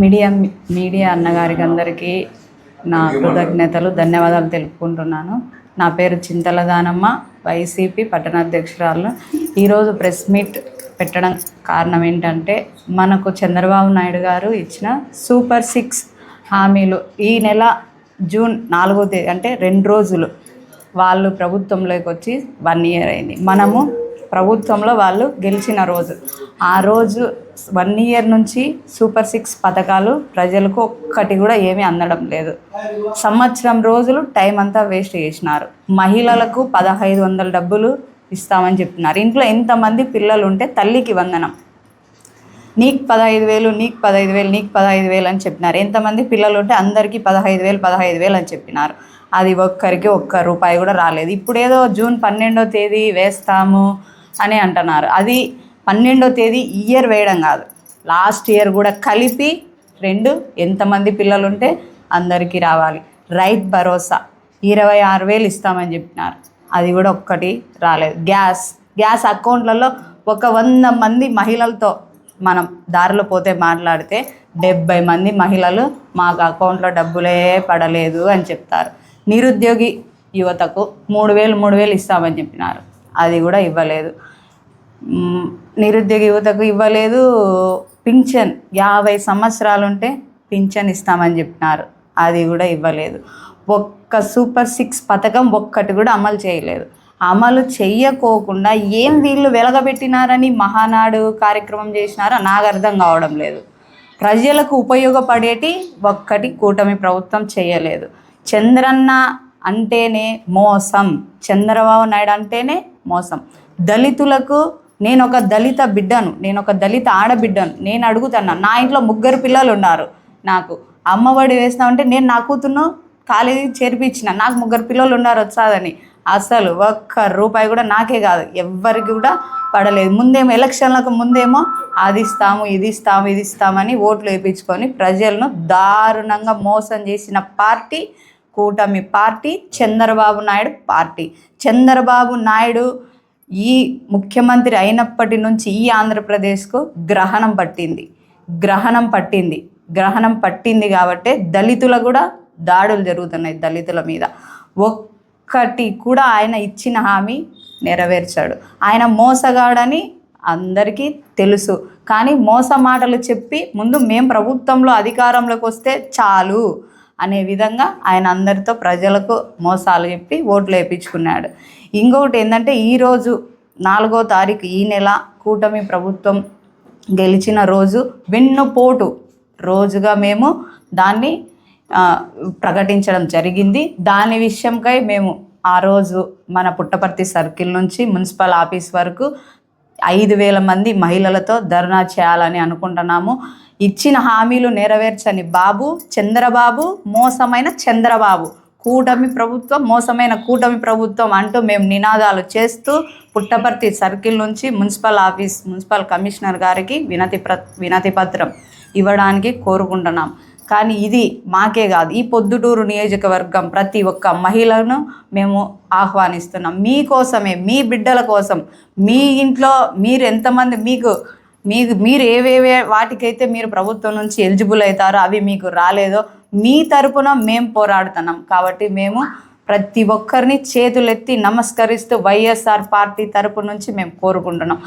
Media media అన్నగారికి అందరికీ నా కృతజ్ఞతలు ధన్యవాదాలు తెలుపుకుంటున్నాను. నా పేరు చింతల దానమ్మ వైసీపీ పట్టణాధ్యక్షురాలు. ఈరోజు ప్రెస్ మీట్ పెట్టడం కారణం ఏంటంటే మనకు చంద్రబాబు నాయుడు గారు ఇచ్చిన సూపర్ సిక్స్ హామీలు ఈ నెల జూన్ నాలుగో తేదీ అంటే రెండు రోజులు వాళ్ళు ప్రభుత్వంలోకి వచ్చి వన్ ఇయర్ అయింది. మనము ప్రభుత్వంలో వాళ్ళు గెలిచిన రోజు. ఆ రోజు వన్ ఇయర్ నుంచి సూపర్ సిక్స్ పథకాలు ప్రజలకు ఒక్కటి కూడా ఏమీ అందడం లేదు. సంవత్సరం రోజులు టైం అంతా వేస్ట్ చేసినారు. మహిళలకు పదహైదు వందల డబ్బులు ఇస్తామని చెప్తున్నారు. ఇంట్లో ఎంతమంది పిల్లలు ఉంటే తల్లికి వందనం. నీకు పదహైదు వేలు నీకు పదహైదు వేలు నీకు పదహైదు వేలు అని చెప్పినారు. ఎంతమంది పిల్లలు ఉంటే అందరికీ పదహైదు వేలు పదహైదు వేలు అని చెప్పినారు. అది ఒక్కరికి ఒక్క రూపాయి కూడా రాలేదు. ఇప్పుడేదో జూన్ పన్నెండో తేదీ వేస్తాము అని అంటున్నారు. అది పన్నెండో తేదీ ఇయర్ వేయడం కాదు. లాస్ట్ ఇయర్ కూడా కలిపి రెండు ఎంతమంది పిల్లలు ఉంటే అందరికీ రావాలి. రైత్ భరోసా ఇరవై ఆరు వేలు ఇస్తామని చెప్పినారు. అది కూడా ఒక్కటి రాలేదు. గ్యాస్ గ్యాస్ అకౌంట్లలో ఒక వంద మంది మహిళలతో మనం దారిలో పోతే మాట్లాడితే డెబ్బై మంది మహిళలు మాకు అకౌంట్లో డబ్బులే పడలేదు అని చెప్తారు. నిరుద్యోగి యువతకు మూడు వేలు మూడు వేలు ఇస్తామని చెప్పినారు. అది కూడా ఇవ్వలేదు. నిరుద్యోగ యువతకు ఇవ్వలేదు. పింఛన్ యాభై సంవత్సరాలు ఉంటే పింఛన్ ఇస్తామని చెప్పినారు. అది కూడా ఇవ్వలేదు. ఒక్క సూపర్ సిక్స్ పథకం ఒక్కటి కూడా అమలు చేయలేదు. అమలు చెయ్యకోకుండా ఏం వీళ్ళు వెలగబెట్టినారని మహానాడు కార్యక్రమం చేసినారో నాకు అర్థం కావడం లేదు. ప్రజలకు ఉపయోగపడేటి ఒక్కటి కూటమి ప్రభుత్వం చేయలేదు. చంద్రన్న అంటేనే మోసం. చంద్రబాబు నాయుడు అంటేనే మోసం. దళితులకు నేను ఒక దళిత బిడ్డను నేను ఒక దళిత ఆడబిడ్డను. నేను అడుగుతున్నా నా ఇంట్లో ముగ్గురు పిల్లలు ఉన్నారు నాకు. అమ్మఒడి వేస్తామంటే నేను నా కూతురును కాలేజీ చేర్పించిన. నాకు ముగ్గురు పిల్లలు ఉన్నారు వచ్చాదని అసలు ఒక్క రూపాయి కూడా నాకే కాదు. ఎవ్వరికి కూడా పడలేదు. ముందేమో ఎలక్షన్లకు ముందేమో అది ఇస్తాము ఇది ఇస్తాము ఇది ఇస్తామని ఓట్లు వేయించుకొని ప్రజలను దారుణంగా మోసం చేసిన పార్టీ కూటమి పార్టీ చంద్రబాబు నాయుడు పార్టీ. చంద్రబాబు నాయుడు ఈ ముఖ్యమంత్రి అయినప్పటి నుంచి ఈ ఆంధ్రప్రదేశ్కు గ్రహణం పట్టింది. గ్రహణం పట్టింది. గ్రహణం పట్టింది కాబట్టే దళితుల కూడా దాడులు జరుగుతున్నాయి దళితుల మీద. ఒక్కటి కూడా ఆయన ఇచ్చిన హామీ నెరవేర్చాడు. ఆయన మోసగాడని అందరికీ తెలుసు. కానీ మోస మాటలు చెప్పి ముందు మేము ప్రభుత్వంలో అధికారంలోకి వస్తే చాలు. అనే విధంగా ఆయన అందరితో ప్రజలకు మోసాలు చెప్పి ఓట్లు వేయించుకున్నాడు ఇంకొకటి ఏంటంటే ఈరోజు నాలుగో తారీఖు ఈ నెల కూటమి ప్రభుత్వం గెలిచిన రోజు వెన్నుపోటు రోజుగా మేము దాన్ని ప్రకటించడం జరిగింది. దాని విషయంకై మేము ఆ రోజు మన పుట్టపర్తి సర్కిల్ నుంచి మున్సిపల్ ఆఫీస్ వరకు ఐదు వేల మంది మహిళలతో ధర్నా చేయాలని అనుకుంటున్నాము. ఇచ్చిన హామీలు నెరవేర్చని బాబు చంద్రబాబు మోసమైన చంద్రబాబు. కూటమి ప్రభుత్వం మోసమైన కూటమి ప్రభుత్వం అంటూ మేము నినాదాలు చేస్తూ పుట్టపర్తి సర్కిల్ నుంచి మున్సిపల్ ఆఫీస్ మున్సిపల్ కమిషనర్ గారికి వినతి ప్ర వినతి పత్రం ఇవ్వడానికి కోరుకుంటున్నాం. కానీ ఇది మాకే కాదు. ఈ పొద్దుటూరు నియోజకవర్గం ప్రతి ఒక్క మహిళను మేము ఆహ్వానిస్తున్నాం. మీకోసమే మీ బిడ్డల కోసం. మీ ఇంట్లో మీరు ఎంతమంది మీకు మీకు మీరు ఏవేవే వాటికైతే మీరు ప్రభుత్వం నుంచి ఎలిజిబుల్ అవుతారో అవి మీకు రాలేదో మీ తరపున మేము పోరాడుతున్నాం. కాబట్టి మేము ప్రతి ఒక్కరిని చేతులెత్తి నమస్కరిస్తూ వైఎస్ఆర్ పార్టీ తరపు నుంచి మేము కోరుకుంటున్నాం.